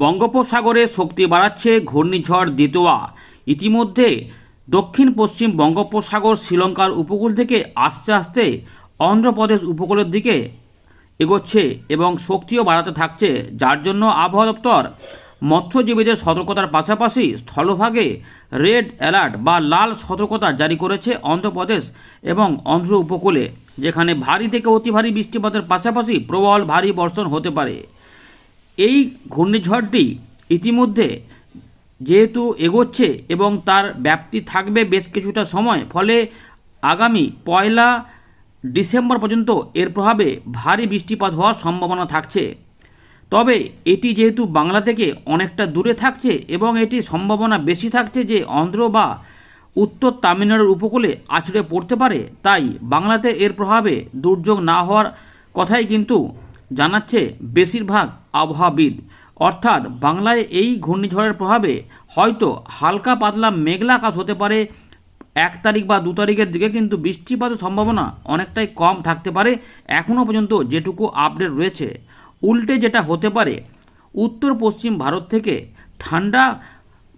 বঙ্গোপসাগরে শক্তি বাড়াচ্ছে ঘূর্ণিঝড় দিতোয়া। ইতিমধ্যে দক্ষিণ পশ্চিম বঙ্গোপসাগর শ্রীলঙ্কার উপকূল থেকে আস্তে আস্তে অন্ধ্রপ্রদেশ উপকূলের দিকে এগোচ্ছে এবং শক্তিও বাড়াতে থাকছে। যার জন্য আবহাওয়া দপ্তর মৎস্যজীবীদের সতর্কতার পাশাপাশি স্থলভাগে রেড অ্যালার্ট বা লাল সতর্কতা জারি করেছে অন্ধ্রপ্রদেশ এবং অন্ধ্র উপকূলে, যেখানে ভারী থেকে অতি ভারী বৃষ্টিপাতের পাশাপাশি প্রবল ভারী বর্ষণ হতে পারে। এই ঘূর্ণিঝড়টি ইতিমধ্যে যেহেতু এগোচ্ছে এবং তার ব্যাপ্তি থাকবে বেশ কিছুটা সময়, ফলে আগামী পয়লা ডিসেম্বর পর্যন্ত এর প্রভাবে ভারী বৃষ্টিপাত হওয়ার সম্ভাবনা থাকছে। তবে এটি যেহেতু বাংলা থেকে অনেকটা দূরে থাকছে এবং এটি সম্ভাবনা বেশি থাকছে যে অন্ধ্র বা উত্তর তামিলনাড়ুর উপকূলে আছড়ে পড়তে পারে, তাই বাংলাতে এর প্রভাবে দুর্যোগ না হওয়ার কথাই কিন্তু জানাচ্ছে বেশিরভাগ আবহাওয়াবিদ। অর্থাৎ বাংলায় এই ঘূর্ণিঝড়ের প্রভাবে হয়তো হালকা পাতলা মেঘলা আকাশ হতে পারে। এক তারিখ বা দু তারিখের দিকে কিন্তু বৃষ্টিপাতের সম্ভাবনা অনেকটাই কম থাকতে পারে। এখনও পর্যন্ত যেটুকু আপডেট রয়েছে। উল্টে যেটা হতে পারে, উত্তর পশ্চিম ভারত থেকে ঠান্ডা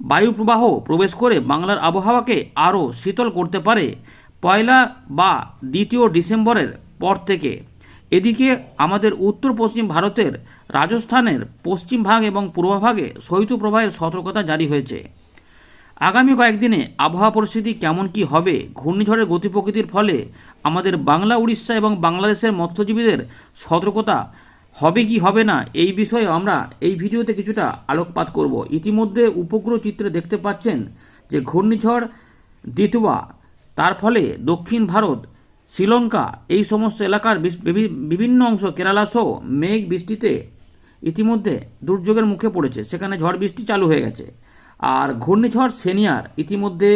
বায়ুপ্রবাহ প্রবেশ করে বাংলার আবহাওয়াকে আরও শীতল করতে পারে। পয়লা বা দ্বিতীয় ডিসেম্বরের পর থেকে। এদিকে আমাদের উত্তর পশ্চিম ভারতের রাজস্থানের পশ্চিম ভাগ এবং পূর্বভাগে শৈত্যপ্রবাহের সতর্কতা জারি হয়েছে। আগামী কয়েকদিনে আবহাওয়া পরিস্থিতি কেমন কি হবে, ঘূর্ণিঝড়ের গতি প্রকৃতির ফলে আমাদের বাংলা, উড়িষ্যা এবং বাংলাদেশের মৎস্যজীবীদের সতর্কতা হবে কি হবে না, এই বিষয়ে আমরা এই ভিডিওতে কিছুটা আলোকপাত করব। ইতিমধ্যে উপগ্রহ চিত্রে দেখতে পাচ্ছেন যে ঘূর্ণিঝড় দিতুয়া তার ফলে দক্ষিণ ভারত শ্রীলঙ্কা, এই সমস্ত এলাকার বিভিন্ন অংশ কেরালা সহ মেঘ বৃষ্টিতে ইতিমধ্যে দুর্যোগের মুখে পড়েছে। সেখানে ঝড় বৃষ্টি চালু হয়ে গেছে। আর ঘূর্ণিঝড় সেনিয়ার ইতিমধ্যে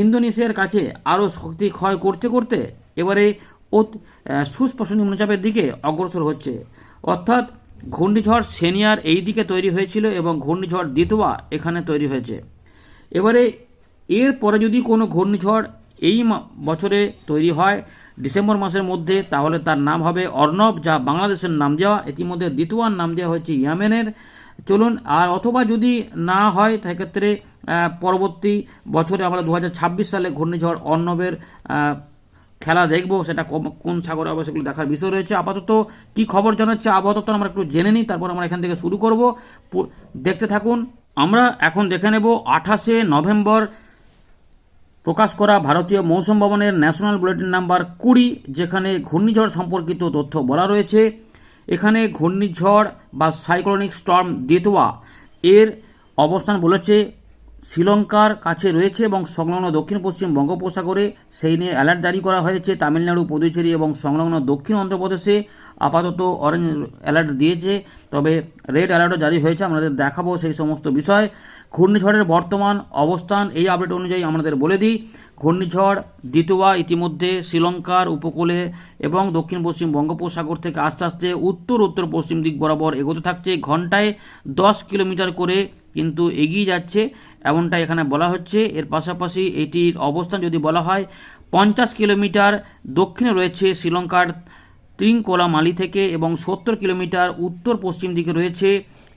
ইন্দোনেশিয়ার কাছে আরও শক্তি ক্ষয় করতে করতে এবারে সুস্পষ্ট নিম্নচাপের দিকে অগ্রসর হচ্ছে। অর্থাৎ ঘূর্ণিঝড় সেনিয়ার এই দিকে তৈরি হয়েছিল এবং ঘূর্ণিঝড় দিতোয়া এখানে তৈরি হয়েছে। এবারে এর পরে যদি কোনো ঘূর্ণিঝড় এই বছরে তৈরি হয়। ডিসেম্বর মাসের মধ্যে তাহলে তার নাম হবে অর্ণব, যা বাংলাদেশের নাম দেওয়া, ইতিমধ্যে দ্বিতীয়ার নাম দেওয়া হয়েছে ইয়ামেনের। চলুন, আর অথবা যদি না হয়, সেক্ষেত্রে পরবর্তী বছরে আমরা দু হাজার ছাব্বিশ সালে ঘূর্ণিঝড় অর্ণবের খেলা দেখব, সেটা কোন সাগরে হবে সেগুলো দেখার বিষয় রয়েছে। আপাতত কি খবর জানাচ্ছে আপাতত আমরা একটু জেনে নিই, তারপর আমরা এখান থেকে শুরু করব। দেখতে থাকুন, আমরা এখন দেখে নেব আঠাশে নভেম্বর প্রকাশ করা ভারতীয় মৌসুম ভবনের ন্যাশনাল বুলেটিন নাম্বার কুড়ি, যেখানে ঘূর্ণিঝড় সম্পর্কিত তথ্য বলা রয়েছে। এখানে ঘূর্ণিঝড় বা সাইক্লোনিক স্টর্ম দেতোয়া এর অবস্থান বলেছে। শ্রীলঙ্কার কাছে রয়েছে এবং সংলগ্ন দক্ষিণ পশ্চিম বঙ্গোপসাগরে সেই নিয়ে অ্যালার্ট জারি করা হয়েছে। তামিলনাড়ু, পুদুচেরি এবং সংলগ্ন দক্ষিণ অন্ধ্রপ্রদেশে আপাতত অরেঞ্জ অ্যালার্ট দিয়েছে। তবে রেড অ্যালার্টও জারি হয়েছে আমাদের দেখাবো সেই সমস্ত বিষয়। ঘূর্ণিঝড়ের বর্তমান অবস্থান এই আপডেট অনুযায়ী আমাদের বলে দিই। ঘূর্ণিঝড় দ্বিতীয় ইতিমধ্যে শ্রীলঙ্কার উপকূলে এবং দক্ষিণ পশ্চিম বঙ্গোপসাগর থেকে আস্তে আস্তে উত্তর উত্তর পশ্চিম দিক বরাবর এগোতে থাকছে। ঘন্টায় দশ কিলোমিটার করে কিন্তু এগিয়ে যাচ্ছে এমনটা এখানে বলা হচ্ছে। এর পাশাপাশি এটির অবস্থান যদি বলা হয়, পঞ্চাশ কিলোমিটার দক্ষিণে রয়েছে শ্রীলঙ্কার ত্রিঙ্কোলামালি থেকে এবং সত্তর কিলোমিটার উত্তর পশ্চিম দিকে রয়েছে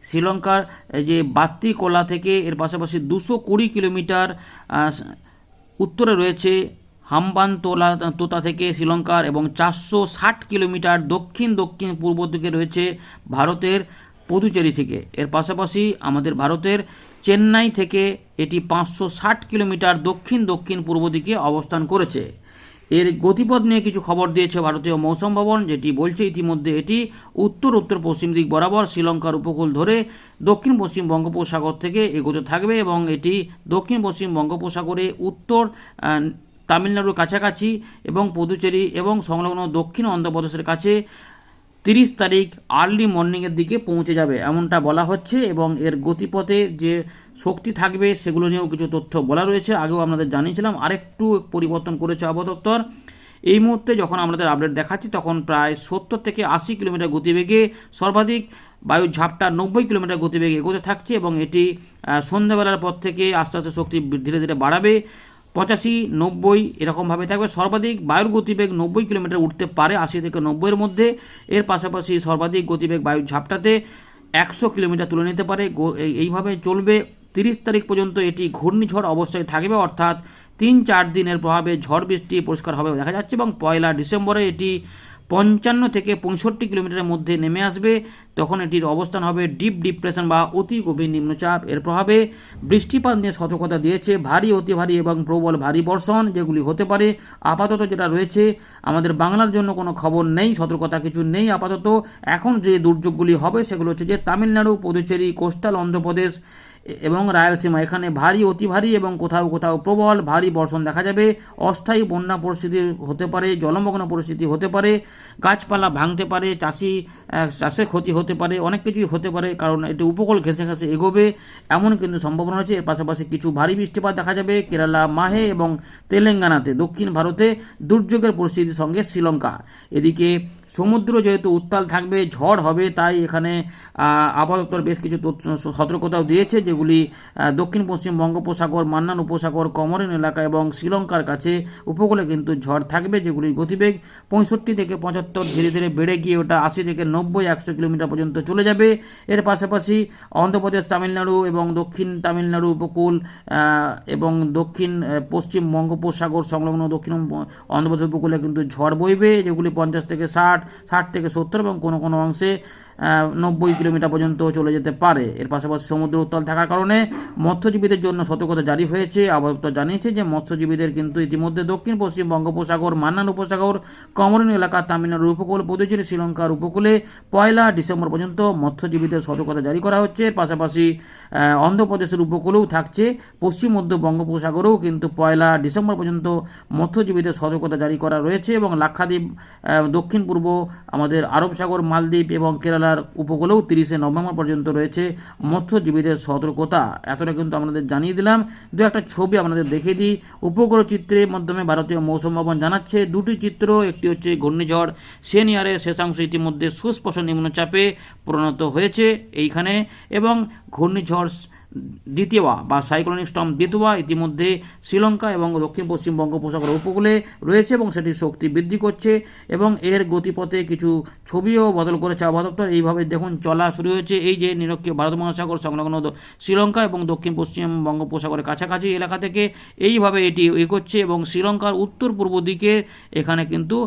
শ্রীলঙ্কার যে বাত্তিকোলা থেকে এর পাশাপাশি দুশো কুড়ি কিলোমিটার উত্তরে রয়েছে হাম্বানতোলা তোতা থেকে শ্রীলঙ্কার এবং চারশো ষাট কিলোমিটার দক্ষিণ দক্ষিণ পূর্ব দিকে রয়েছে ভারতের পুদুচেরি থেকে। এর পাশাপাশি আমাদের ভারতের চেন্নাই থেকে এটি পাঁচশো ষাট কিলোমিটার দক্ষিণ দক্ষিণ পূর্ব দিকে অবস্থান করেছে। এর গতিপথ নিয়ে কিছু খবর দিয়েছে ভারতীয় মৌসুম ভবন, যেটি বলছে ইতিমধ্যে এটি উত্তর উত্তর, পশ্চিম দিক বরাবর শ্রীলঙ্কার উপকূল ধরে দক্ষিণ, পশ্চিম বঙ্গোপসাগর থেকে এগোতে থাকবে এবং এটি দক্ষিণ, পশ্চিম বঙ্গোপসাগরে উত্তর তামিলনাড়ুর কাছাকাছি এবং পুদুচেরি এবং সংলগ্ন দক্ষিণ অন্ধ্রপ্রদেশের কাছে তিরিশ তারিখ আর্লি মর্নিংয়ের দিকে পৌঁছে যাবে, এমনটা বলা হচ্ছে এবং এর গতিপথে যে শক্তি থাকবে সেগুলো নিয়েও কিছু তথ্য বলা রয়েছে। আগেও আপনাদের জানিয়েছিলাম, আরেকটু পরিবর্তন করেছে আবহাওয়া দপ্তর। এই মুহূর্তে যখন আমাদের আপডেট দেখাচ্ছি, তখন প্রায় সত্তর থেকে আশি কিলোমিটার গতিবেগে সর্বাধিক বায়ুর ঝাপটা নব্বই কিলোমিটার গতিবেগে এগোতে থাকছে এবং এটি সন্ধ্যাবেলার পর থেকে আস্তে আস্তে শক্তি ধীরে ধীরে বাড়াবে। পঁচাশি, নব্বই এরকমভাবে থাকবে। সর্বাধিক বায়ুর গতিবেগ নব্বই কিলোমিটার উঠতে পারে আশি থেকে নব্বইয়ের মধ্যে। এর পাশাপাশি সর্বাধিক গতিবেগ বায়ুর ঝাপটাতে একশো কিলোমিটার তুলে নিতে পারে। এইভাবে চলবে। তিরিশ তারিখ পর্যন্ত এটি ঘূর্ণিঝড় অবস্থায় থাকবে, অর্থাৎ তিন চার দিনের প্রভাবে ঝড় বৃষ্টি পরিষ্কার হবে দেখা যাচ্ছে এবং পয়লা ডিসেম্বরে এটি পঞ্চান্ন থেকে পঁয়ষট্টি কিলোমিটারের মধ্যে নেমে আসবে। তখন এটির অবস্থান হবে ডিপ ডিপ্রেশন বা অতি গভীর নিম্নচাপ। এর প্রভাবে বৃষ্টিপাত নিয়ে সতর্কতা দিয়েছে ভারী, অতি ভারী এবং প্রবল ভারী বর্ষণ যেগুলি হতে পারে। আপাতত যেটা রয়েছে, আমাদের বাংলার জন্য কোনো খবর নেই, সতর্কতা কিছু নেই আপাতত। এখন যে দুর্যোগগুলি হবে সেগুলো হচ্ছে যে তামিলনাড়ু, পুদুচেরি, কোস্টাল, অন্ধ্রপ্রদেশ এবং রায়লসীমা, এখানে ভারী, অতি ভারী এবং কোথাও কোথাও প্রবল, ভারী বর্ষণ দেখা যাবে। অস্থায়ী বন্যা পরিস্থিতি হতে পারে, জলমগ্ন পরিস্থিতি হতে পারে, গাছপালা ভাঙতে পারে, চাষি চাষের ক্ষতি হতে পারে, অনেক কিছুই হতে পারে, কারণ এটি উপকূল ঘেঁষে ঘেঁষে এগোবে, এমন কিন্তু সম্ভাবনা রয়েছে। এর পাশাপাশি কিছু ভারী বৃষ্টিপাত দেখা যাবে, কেরালা, মাহে এবং তেলেঙ্গানাতে, দক্ষিণ ভারতে দুর্যোগের পরিস্থিতির সঙ্গে শ্রীলঙ্কা। এদিকে সমুদ্র যেহেতু উত্তাল থাকবে, ঝড় হবে, তাই এখানে আবহাওয়া বেশ কিছু সতর্কতাও দিয়েছে, যেগুলি দক্ষিণ, পশ্চিম বঙ্গোপসাগর, মান্নান উপসাগর, কমরিন এলাকা এবং শ্রীলঙ্কার কাছে উপকূলে কিন্তু ঝড় থাকবে, যেগুলির গতিবেগ পঁয়ষট্টি থেকে পঁচাত্তর, ধীরে ধীরে বেড়ে গিয়ে ওটা আশি থেকে নব্বই, একশো কিলোমিটার পর্যন্ত চলে যাবে। এর পাশাপাশি অন্ধ্রপ্রদেশ, তামিলনাড়ু এবং দক্ষিণ তামিলনাড়ু উপকূল এবং দক্ষিণ পশ্চিম বঙ্গোপসাগর সংলগ্ন দক্ষিণ অন্ধ্রপ্রদেশ উপকূলে কিন্তু ঝড় বইবে, যেগুলি পঞ্চাশ থেকে ষাট ষাট থেকে সত্তর এবং কোনো কোনো অংশে নব্বই কিলোমিটার পর্যন্ত চলে যেতে পারে। এর পাশাপাশি সমুদ্র উত্তাল থাকার কারণে মৎস্যজীবীদের জন্য সতর্কতা জারি হয়েছে। আবহাওয়া জানিয়েছে যে মৎস্যজীবীদের কিন্তু ইতিমধ্যে দক্ষিণ, পশ্চিম বঙ্গোপসাগর, মান্নান উপসাগর, কমরিন এলাকা তামিলনাড়ুর উপকূল, পুদুচেরি, শ্রীলঙ্কার উপকূলে পয়লা ডিসেম্বর পর্যন্ত মৎস্যজীবীদের সতর্কতা জারি করা হচ্ছে। পাশাপাশি অন্ধ্রপ্রদেশের উপকূলেও থাকছে। পশ্চিম, মধ্য বঙ্গোপসাগরেও কিন্তু পয়লা ডিসেম্বর পর্যন্ত মৎস্যজীবীদের সতর্কতা জারি করা রয়েছে এবং লাক্ষাদ্বীপ দক্ষিণ পূর্ব, আমাদের আরব সাগর, মালদ্বীপ এবং কেরালার উপকূলেও তিরিশে নভেম্বর পর্যন্ত রয়েছে মৎস্যজীবীদের সতর্কতা। এতটা কিন্তু আপনাদের জানিয়ে দিলাম। দু একটা ছবি আপনাদের দেখে দিই। উপগ্রহ চিত্রের মাধ্যমে ভারতীয় মৌসুম ভবন জানাচ্ছে, দুটি চিত্র, একটি হচ্ছে ঘূর্ণিঝড় সেনিয়ারের শেষাংশ ইতিমধ্যে সুস্পষ্ট নিম্নচাপে পরিণত হয়েছে এইখানে এবং ঘূর্ণিঝড় দ্বিতীয় বা সাইক্লোনিক স্টর্ম দ্বিতীয় ইতিমধ্যে শ্রীলঙ্কা এবং দক্ষিণ পশ্চিম বঙ্গোপসাগর উপকূলে রয়েছে এবং সেটির শক্তি বৃদ্ধি করছে এবং এর গতিপথে কিছু ছবিও বদল করেছে আবহাওয়া দপ্তর। এইভাবে দেখুন, চলা শুরু হয়েছে এই যে নিরক্ষীয় ভারত মহাসাগর সংলগ্ন শ্রীলঙ্কা এবং দক্ষিণ পশ্চিম বঙ্গোপসাগরের কাছাকাছি এলাকা থেকে এইভাবে এটি এগোচ্ছে এবং শ্রীলঙ্কার উত্তর পূর্ব দিকে এখানে কিন্তু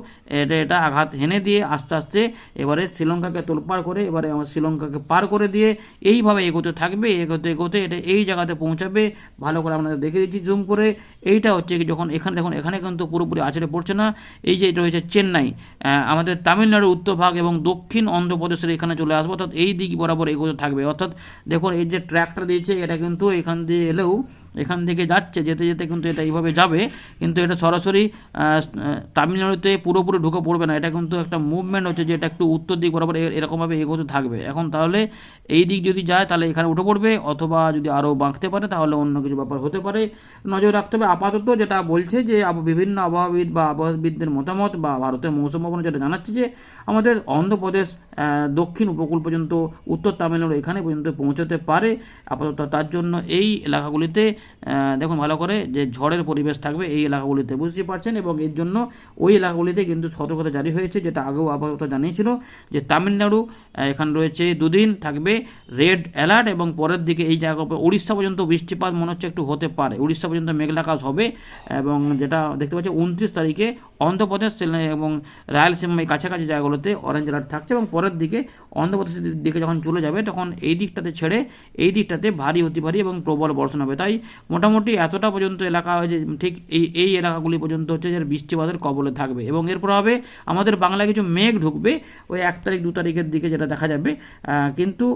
এটা এটা আঘাত হেনে দিয়ে আস্তে আস্তে এবারে শ্রীলঙ্কাকে তোলপাড় করে, এবারে আমার শ্রীলঙ্কাকে পার করে দিয়ে এইভাবে এগোতে থাকবে। এগোতে এগোতে এটা এই জায়গাতে পৌঁছাবে। ভালো করে আপনাদের দেখে দিচ্ছি জুম করে। এইটা হচ্ছে কি যখন এখানে, দেখুন, এখানে কিন্তু পুরোপুরি আছড়ে পড়ছে না। এই যে এটা রয়েছে চেন্নাই। আমাদের তামিলনাড়ুর উত্তর ভাগ এবং দক্ষিণ অন্ধ্রপ্রদেশের এখানে চলে আসব, অর্থাৎ এই দিক বরাবর এগোতে থাকবে। অর্থাৎ, দেখুন, এই যে ট্র্যাকটা দিয়েছে, এটা কিন্তু এখান দিয়ে এলেও এখান থেকে যাচ্ছে, যেতে যেতে কিন্তু এটা এইভাবে যাবে। কিন্তু এটা সরাসরি তামিলনাড়ুতে পুরোপুরি ঢুকে পড়বে না। এটা কিন্তু একটা মুভমেন্ট হচ্ছে যে এটা একটু উত্তর দিক বরাবর এরকমভাবে এগোতে থাকবে। এখন তাহলে এই দিক যদি যায়, তাহলে এখানে উঠে পড়বে। অথবা যদি আরও বাঁকতে পারে, তাহলে অন্য কিছু ব্যাপার হতে পারে। নজর রাখতে হবে। আপাতত যেটা বলছে যে বিভিন্ন আবহাওয়াবিদ বা আবহাওয়াবিদদের মতামত বা ভারতের মৌসুম ভবন যেটা জানাচ্ছে যে, আমাদের অন্ধ্রপ্রদেশ দক্ষিণ উপকূল পর্যন্ত, উত্তর তামিলনাড়ু এখানে পর্যন্ত পৌঁছতে পারে। আপাতত তার জন্য এই এলাকাগুলিতে দেখুন, ভালো করে যে ঝড়ের পরিবেশ থাকবে এই এলাকাগুলিতে বুঝতে পারছেন? এবং এর জন্য ওই এলাকাগুলিতে কিন্তু সতর্কতা জারি হয়েছে, যেটা আগেও আবহাওয়া জানিয়েছিল, যে তামিলনাড়ু এখানে রয়েছে দুদিন থাকবে রেড অ্যালার্ট, এবং পরের দিকে এই জায়গা উড়িষ্যা পর্যন্ত বৃষ্টিপাত মনে হচ্ছে একটু হতে পারে। উড়িষ্যা পর্যন্ত মেঘলা কাজ হবে, এবং যেটা দেখতে পাচ্ছি, উনত্রিশ তারিখে অন্ধ্রপ্রদেশ এবং রায়লসীমা এই কাছাকাছি জায়গাগুলোতে অরেঞ্জ অ্যালার্ট থাকছে এবং পরের দিকে অন্ধ্রপ্রদেশের দিকে যখন চলে যাবে, তখন এই দিকটাতে ছেড়ে এই দিকটাতে ভারী হতে ভারী এবং প্রবল বর্ষণ হবে। তাই মোটামুটি এতটা পর্যন্ত এলাকা যে ঠিক এই এই এলাকাগুলি পর্যন্ত হচ্ছে যে বৃষ্টিপাতের কবলে থাকবে। এবং এরপর হবে আমাদের বাংলায় কিছু মেঘ ঢুকবে, ওই এক তারিখ, দু তারিখের দিকে যেটা দেখা যাবে। কিন্তু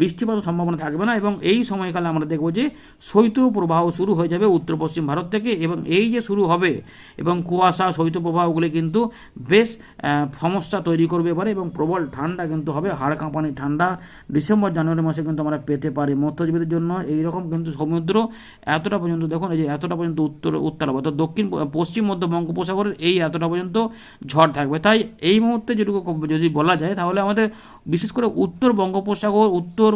বৃষ্টিপাতের সম্ভাবনা থাকবে না এবং এই সময়কালে আমরা দেখব যে শৈত্য প্রবাহ শুরু হয়ে যাবে উত্তর পশ্চিম ভারত থেকে এবং এই যে শুরু হবে এবং কুয়াশা, শৈত্য প্রবাহগুলি কিন্তু বেশ সমস্যা তৈরি করবে এবারে এবং প্রবল ঠান্ডা কিন্তু হবে হাড় কাঁপানি ঠান্ডা। ডিসেম্বর, জানুয়ারি মাসে কিন্তু আমরা পেতে পারি মৎস্যজীবীদের জন্য। এইরকম কিন্তু সমুদ্র এতটা পর্যন্ত, দেখুন এই যে এতটা পর্যন্ত উত্তর উত্তর অর্থাৎ দক্ষিণ, পশ্চিম, মধ্য বঙ্গোপসাগরের এই এতটা পর্যন্ত ঝড় থাকবে। তাই এই মুহূর্তে যেটুকু যদি বলা যায় তাহলে আমাদের বিশেষ করে উত্তর বঙ্গোপসাগর, উত্তর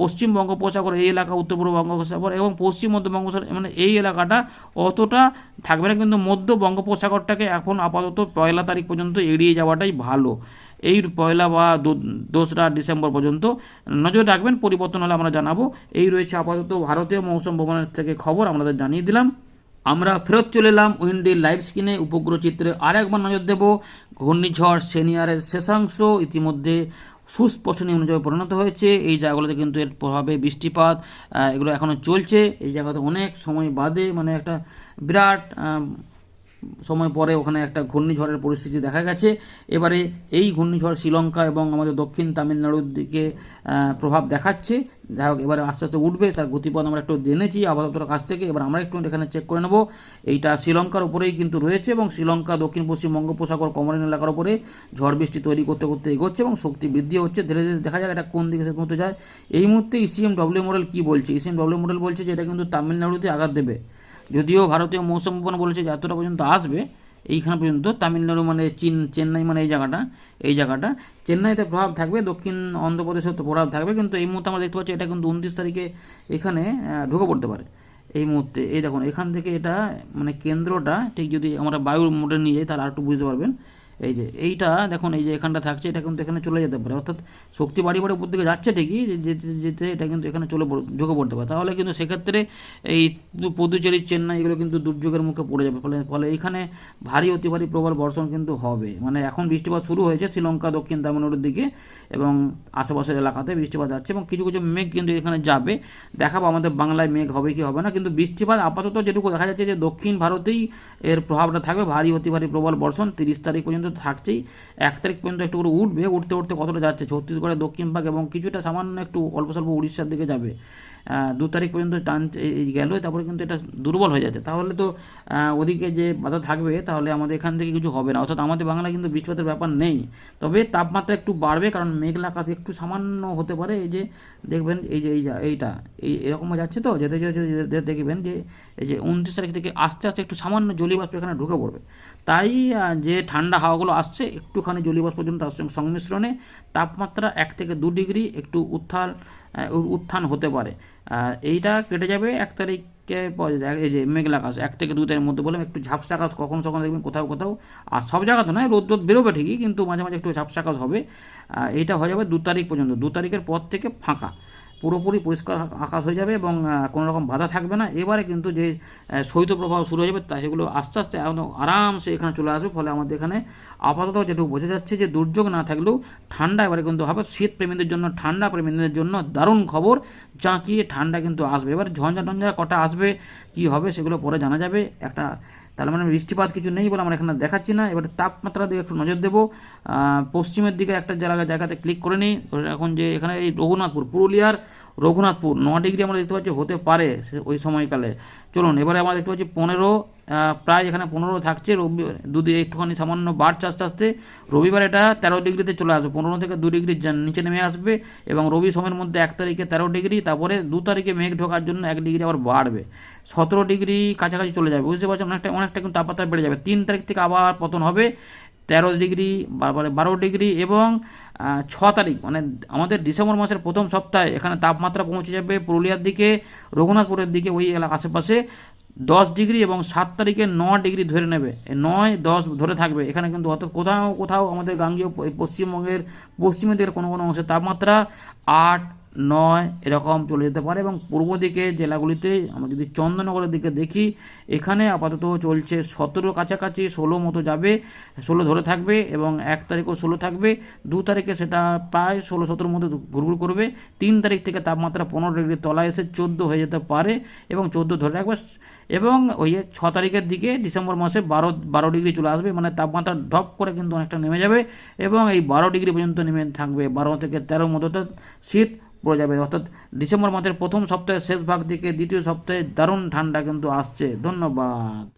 পশ্চিম বঙ্গোপসাগর, এই এলাকা, উত্তর পূর্ব বঙ্গোপসাগর এবং পশ্চিম মধ্য বঙ্গোপসাগর মানে এই এলাকাটা অতটা থাকবে না। কিন্তু মধ্য বঙ্গোপসাগরটাকে এখন আপাতত পয়লা তারিখ পর্যন্ত এড়িয়ে যাওয়াটাই ভালো। এই পয়লা বা দোসরা ডিসেম্বর পর্যন্ত নজর রাখবেন। পরিবর্তন হলে আমরা জানাব। এই রয়েছে আপাতত ভারতীয় মৌসুম ভবনের থেকে খবর। আমাদের জানিয়ে দিলাম। আমরা ফেরত চলে এলাম উইন্ডি লাইভ স্ক্রিনে উপগ্রহ চিত্রে আরেকবার নজর দেব। ঘূর্ণিঝড় সেনিয়ারের শেষাংশ ইতিমধ্যে সুস্পষ্ট নিম্নচাপে পরিণত হয়েছে। এই জায়গাগুলোতে কিন্তু এর প্রভাবে বৃষ্টিপাত এগুলো এখনও চলছে। এই জায়গাতে অনেক সময় বাদে মানে একটা বিরাট সময় পরে ওখানে একটা ঘূর্ণিঝড়ের পরিস্থিতি দেখা গেছে। এবারে এই ঘূর্ণিঝড় শ্রীলঙ্কা এবং আমাদের দক্ষিণ তামিলনাড়ুর দিকে প্রভাব দেখাচ্ছে। যাই হোক, এবারে আস্তে আস্তে উঠবে, তার গতিপথ আমরা একটু জেনেছি আবহাওয়া কাছ থেকে। এবার আমরা একটু এখানে চেক করে নেব। এইটা শ্রীলঙ্কার উপরেই কিন্তু রয়েছে এবং শ্রীলঙ্কা দক্ষিণ পশ্চিম বঙ্গোপসাগর কমরিন এলাকার উপরে ঝড় বৃষ্টি তৈরি করতে করতে এগোচ্ছে এবং শক্তি বৃদ্ধি হচ্ছে। ধীরে ধীরে দেখা যাক এটা কোন দিকে শেষ মুহূর্তে যায়। এই মুহূর্তে ইসিএম ডব্লিউ মডেল কী বলছে? ইসিএম ডব্লিউ মডেল বলছে যে এটা কিন্তু তামিলনাড়ুতে আঘাত দেবে। যদিও ভারতীয় মৌসুম ভবন বলেছে যে এতটা পর্যন্ত আসবে, এইখানে পর্যন্ত তামিলনাড়ু মানে চীন, চেন্নাই মানে এই জায়গাটা এই জায়গাটা। চেন্নাইতে প্রভাব থাকবে, দক্ষিণ অন্ধ্রপ্রদেশেও তো প্রভাব থাকবে, কিন্তু এই মুহূর্তে আমরা দেখতে পাচ্ছি এটা কিন্তু উনত্রিশ তারিখে এখানে ঢুকে পড়তে পারে। এই মুহূর্তে, এই দেখুন, এখান থেকে এটা মানে কেন্দ্রটা, ঠিক যদি আমরা বায়ুর মোটে নিয়ে যাই, তাহলে আর একটু বুঝতে পারবেন। এই যে এইটা, দেখুন, এই যে এখানটা থাকছে, এটা কিন্তু এখানে চলে যেতে পারে। অর্থাৎ শক্তি বাড়ি বাড়ি উপর দিকে যাচ্ছে ঠিকই যেতে যেতে এটা কিন্তু এখানে চলে ঢুকে পড়তে পারে। তাহলে কিন্তু সেক্ষেত্রে এই পদুচেরি চেন্নাই এগুলো কিন্তু দুর্যোগের মুখে পড়ে যাবে। ফলে ফলে এইখানে ভারী অতি ভারী প্রবল বর্ষণ কিন্তু হবে। মানে এখন বৃষ্টিপাত শুরু হয়েছে শ্রীলঙ্কা, দক্ষিণ তামিলনাড়ুর দিকে এবং আশেপাশের এলাকাতে বৃষ্টিপাত যাচ্ছে এবং কিছু কিছু মেঘ কিন্তু এখানে যাবে। দেখাবো, আমাদের বাংলায় মেঘ হবে কি হবে না, কিন্তু বৃষ্টিপাত আপাতত যেটুকু দেখা যাচ্ছে যে দক্ষিণ ভারতেই এর প্রভাবটা থাকবে। ভারী অতি ভারী প্রবল বর্ষণ, তিরিশ তারিখ পর্যন্ত থাকছেই। এক তারিখ পর্যন্ত একটু করে উঠবে। উঠতে উঠতে কতটা যাচ্ছে? ছত্তিশগড়ের দক্ষিণ ভাগ এবং কিছুটা সামান্য একটু অল্প স্বল্প উড়িষ্যার দিকে যাবে। দু তারিখ পর্যন্ত টান গেল, তারপরে কিন্তু এটা দুর্বল হয়ে যাচ্ছে। তাহলে তো ওদিকে যে বাধা থাকবে, তাহলে আমাদের এখান থেকে কিছু হবে না। অর্থাৎ আমাদের বাংলায় কিন্তু বৃষ্টিপাতের ব্যাপার নেই। তবে তাপমাত্রা একটু বাড়বে, কারণ মেঘলা আকাশ একটু সামান্য হতে পারে। এই যে দেখবেন, এই যে, এই এইটা, এই এরকম যাচ্ছে তো, যেতে যেতে দেখবেন যে, এই যে উনত্রিশ তারিখ থেকে আস্তে আস্তে একটু সামান্য জলীয়বাষ্প এখানে ঢুকে পড়বে। তাই যে ঠান্ডা হাওয়াগুলো আসছে, একটুখানি জলীয়বাষ্প পর্যন্ত তার সঙ্গে সংমিশ্রণে তাপমাত্রা এক থেকে দু ডিগ্রি একটু উত্থান উত্থান হতে পারে। এইটা কেটে যাবে এক তারিখে এই যে মেঘলা আকাশ, এক থেকে দু তারিখের মধ্যে বললাম, একটু ঝাপসা আকাশ কখনো কখনো দেখবেন কোথাও কোথাও। আর সব জায়গা তো নয়, রোদ রোদ বেরোবে ঠিকই, কিন্তু মাঝে মাঝে একটু ঝাপসা আকাশ হবে। এইটা হয়ে যাবে দু তারিখ পর্যন্ত। দু তারিখের পর থেকে ফাঁকা। পুরোপুরি পরিষ্কার আকাশ হয়ে যাবে এবং কোনো রকম বাধা থাকবে না। এবারে কিন্তু যে শৈত্যপ্রবাহ শুরু হয়ে যাবে, তা সেগুলো আস্তে আস্তে আরামসে এখানে চলে আসবে। ফলে আমাদের এখানে আপাতত যেটুকু বোঝা যাচ্ছে যে, দুর্যোগ না থাকলেও ঠান্ডা এবারে কিন্তু হবে। শীত প্রেমীদের জন্য, ঠান্ডা প্রেমীদের জন্য দারুণ খবর। জাঁকিয়ে ঠান্ডা কিন্তু আসবে। এবার ঝঞ্ঝা টঞ্ঝা কটা আসবে, কি হবে সেগুলো পরে জানা যাবে। একটা তাহলে মানে বৃষ্টিপাত কিছু নেই বলে আমরা এখানে দেখাচ্ছি না। এবারে তাপমাত্রার দিকে একটু নজর দেবো। পশ্চিমের দিকে একটা জায়গা জায়গাতে ক্লিক করে নিই। এখন যে এখানে এই রঘুনাথপুর, পুরুলিয়ার রঘুনাথপুর, ন ডিগ্রি আমরা দেখতে পাচ্ছি হতে পারে ওই সময়কালে। চলুন, এবারে আমরা দেখতে পাচ্ছি পনেরো প্রায় এখানে পনেরো থাকছে, রবি দুদিকে একটুখানি সামান্য বাড়ছে আস্তে আস্তে। রবিবার এটা তেরো ডিগ্রিতে চলে আসবে, পনেরো থেকে দু ডিগ্রি নিচে নেমে আসবে এবং রবি সময়ের মধ্যে এক তারিখে তেরো ডিগ্রি, তারপরে দু তারিখে মেঘ ঢোকার জন্য এক ডিগ্রি আবার বাড়বে। সতেরো ডিগ্রি কাছাকাছি চলে যাবে, বুঝতে পারছেন? অনেকটা অনেকটা কিন্তু তাপমাত্রা বেড়ে যাবে। তিন তারিখ থেকে আবার পতন হবে, তেরো ডিগ্রি বারো ডিগ্রি এবং ছ তারিখ মানে আমাদের ডিসেম্বর মাসের প্রথম সপ্তাহে এখানে তাপমাত্রা পৌঁছে যাবে পুরুলিয়ার দিকে, রঘুনাথপুরের দিকে, ওই এলাকা আশেপাশে। দশ ডিগ্রি এবং সাত তারিখে ন ডিগ্রি ধরে নেবে। নয়, দশ ধরে থাকবে। এখানে কিন্তু অর্থাৎ কোথাও কোথাও আমাদের গাঙ্গীয় পশ্চিমবঙ্গের পশ্চিমের দিকের কোনো কোনো অংশে তাপমাত্রা আট নয় এরকম চলে যেতে পারে এবং পূর্ব দিকে জেলাগুলিতে আমরা যদি চন্দননগরের দিকে দেখি, এখানে আপাতত চলছে সতেরো কাছাকাছি ষোলো মতো যাবে, ষোলো ধরে থাকবে এবং এক তারিখও ষোলো থাকবে। দু তারিখে সেটা প্রায় ষোলো সতেরোর মধ্যে ঘুরঘুর করবে। তিন তারিখ থেকে তাপমাত্রা পনেরো ডিগ্রি তলায় এসে চোদ্দ হয়ে যেতে পারে এবং চোদ্দ ধরে রাখবে এবং ওই ছ তারিখের দিকে ডিসেম্বর মাসে বারো বারো ডিগ্রি চলে আসবে মানে তাপমাত্রা ড্রপ করে কিন্তু অনেকটা নেমে যাবে এবং এই বারো ডিগ্রি পর্যন্ত নেমে থাকবে। বারো থেকে তেরো মধ্যে শীত পড়ে যাবে। অর্থাৎ ডিসেম্বর মাসের প্রথম সপ্তাহের শেষ ভাগ থেকে দ্বিতীয় সপ্তাহে দারুণ ঠান্ডা কিন্তু আসছে। ধন্যবাদ।